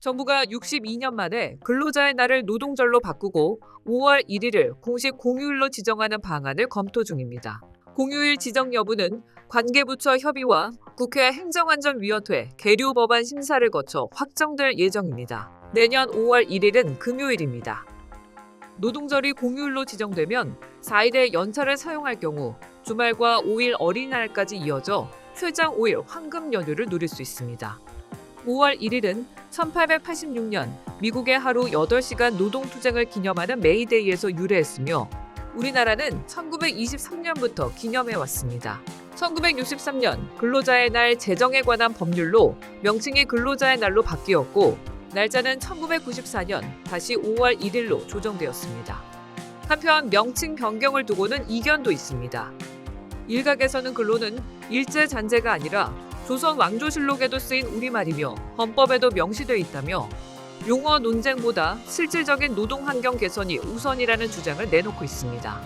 정부가 62년 만에 근로자의 날을 노동절로 바꾸고 5월 1일을 공식 공휴일로 지정하는 방안을 검토 중입니다. 공휴일 지정 여부는 관계부처 협의와 국회 행정안전위원회 계류 법안 심사를 거쳐 확정될 예정입니다. 내년 5월 1일은 금요일입니다. 노동절이 공휴일로 지정되면 4일의 연차를 사용할 경우 주말과 5일 어린이날까지 이어져 휴장 5일 황금 연휴를 누릴 수 있습니다. 5월 1일은 1886년 미국의 하루 8시간 노동투쟁을 기념하는 메이데이에서 유래했으며 우리나라는 1923년부터 기념해 왔습니다. 1963년 근로자의 날 제정에 관한 법률로 명칭이 근로자의 날로 바뀌었고 날짜는 1994년 다시 5월 1일로 조정되었습니다. 한편 명칭 변경을 두고는 이견도 있습니다. 일각에서는 근로는 일제 잔재가 아니라 조선 왕조실록에도 쓰인 우리말이며 헌법에도 명시되어 있다며 용어 논쟁보다 실질적인 노동 환경 개선이 우선이라는 주장을 내놓고 있습니다.